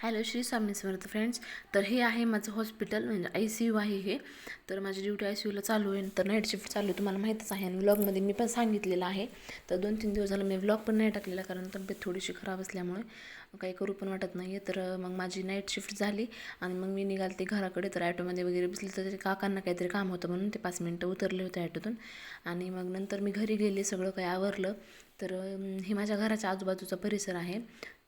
Hello Shri Swami Samarth friends तर हे आहे माझं हॉस्पिटल म्हणजे आय सी यू आहे हे. तर माझी ड्युटी आय सी यूला चालू आहे. तर नाईट शिफ्ट चालू आहे. तुम्हाला माहीतच आहे. आणि व्लॉगमध्ये मी पण सांगितलेलं आहे. तर दोन तीन दिवस झालं मी व्लॉग पण नाही टाकलेला कारण तब्येत थोडीशी खराब असल्यामुळे काही करू पण वाटत नाही आहे तर मग माझी नाईट शिफ्ट झाली आणि मग मी निघालते घराकडे. तर ॲटोमध्ये वगैरे बसले तर काकांना काहीतरी काम होतं म्हणून ते पाच मिनटं उतरले होते ॲटोतून आणि मग नंतर मी घरी गेले सगळं काही आवरलं. तर हे माझ्या घराच्या आजूबाजूचा परिसर आहे.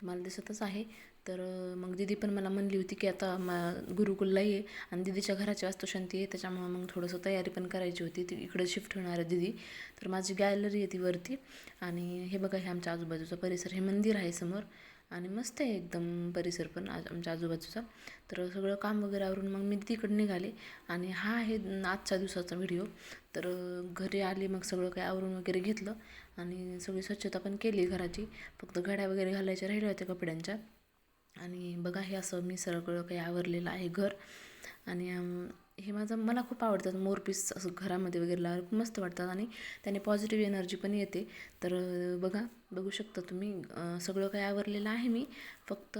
तुम्हाला दिसतच आहे. तर मग दिदी पण मला म्हणली होती की आता मा गुरुकुलला ये आणि दिदीच्या घराची वास्तुशांती आहे त्याच्यामुळं मग थोडंसं तयारी पण करायची होती. ती इकडं शिफ्ट होणार आहे दिदी. तर माझी गॅलरी आहे ती वरती आणि हे बघा हे आमच्या आजूबाजूचा परिसर हे मंदिर आहे समोर आणि मस्त आहे एकदम परिसर पण आज आमच्या आजूबाजूचा. तर सगळं काम वगैरे आवरून मग मी तिकडे निघाले आणि हा आहे आजच्या दिवसाचा व्हिडिओ. तर घरी आले मग सगळं काही आवरून वगैरे घेतलं आणि सगळी स्वच्छता पण केली घराची. फक्त घड्या वगैरे घालायच्या राहिल्या होत्या कपड्यांच्या. आणि बघा हे असं मी सगळं काही आवरलेलं आहे घर. आणि हे माझं मला खूप आवडतात मोरपीस असं घरामध्ये वगैरे लावायला खूप मस्त वाटतात आणि त्याने पॉझिटिव्ह एनर्जी पण येते. तर बघा बघू शकता तुम्ही सगळं काही आवरलेलं आहे मी. फक्त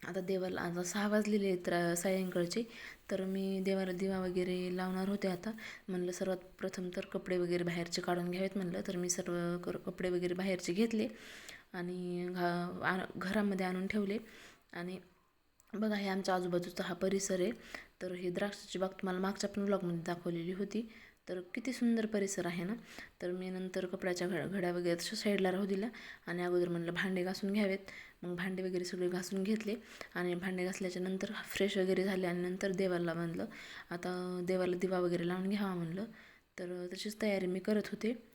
आता देवाला आता सहा वाजलेले आहेत रा- सायंकाळचे. तर मी देवाला दिवा वगैरे लावणार होते आता. म्हणलं सर्वात प्रथम तर कपडे वगैरे बाहेरचे काढून घ्यावेत म्हणलं. तर मी सर्व कर कपडे वगैरे बाहेरचे घेतले. आणि घा आ- घरामध्ये आणून ठेवले. आणि बघा हे आमच्या आजूबाजूचा हा परिसर आहे. तर ही द्राक्षाची बाग तुम्हाला मागच्या पण ब्लॉगमध्ये दाखवलेली होती. तर किती सुंदर परिसर आहे ना? तर मी नंतर कपड्याच्या घड्या घड्या वगैरे तशा साईडला राहू दिल्या. आणि अगोदर म्हणलं भांडे घासून घ्यावेत. मग भांडे वगैरे सगळे घासून घेतले. आणि भांडे घासल्याच्या नंतर फ्रेश वगैरे झाले आणि नंतर देवाला म्हणलं आता देवाला दिवा वगैरे लावून घ्यावा म्हणलं. तर तशीच तयारी मी करत होते.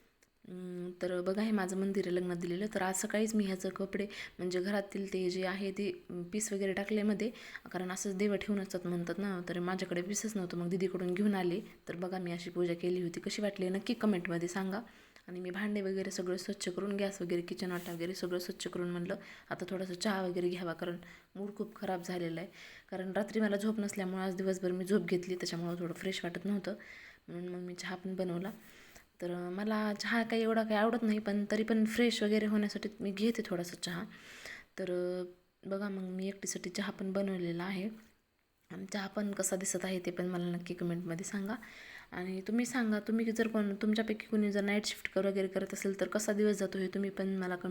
तर बघा हे माझं मंदिर आहे लग्नात दिलेलं. तर आज सकाळीच मी ह्याचं कपडे म्हणजे घरातील ते जे आहे ते पीस वगैरे टाकले मध्ये कारण असंच देवं ठेवून असतात म्हणतात ना तर माझ्याकडे पीसच नव्हतं. मग दिदीकडून घेऊन आले. तर बघा मी अशी पूजा केली होती. कशी वाटली नक्की कमेंटमध्ये सांगा. आणि मी भांडे वगैरे सगळं स्वच्छ करून गॅस वगैरे किचन वाटा वगैरे सगळं स्वच्छ करून म्हणलं आता थोडंसं चहा वगैरे घ्यावा कारण मूड खूप खराब झालेला आहे. कारण रात्री मला झोप नसल्यामुळे आज दिवसभर मी झोप घेतली त्याच्यामुळं थोडं फ्रेश वाटत नव्हतं. म्हणून मग मी चहा पण बनवला. तर मला चहा काही एवढा काही आवडत नाही पण तरी पण फ्रेश वगैरे होण्यासाठी मी घेते थोडासा चहा. तर बघा मग मी एकटीसाठी चहा पण बनवलेला आहे. चहा पण कसा दिसत आहे ते पण मला नक्की कमेंटमध्ये सांगा. आणि तुम्ही सांगा तुम्ही जर कोण तुमच्यापैकी कोणी जर नाईट शिफ्ट वगैरे करत असेल तर कसा दिवस जातो हे तुम्ही पण मला कमेंट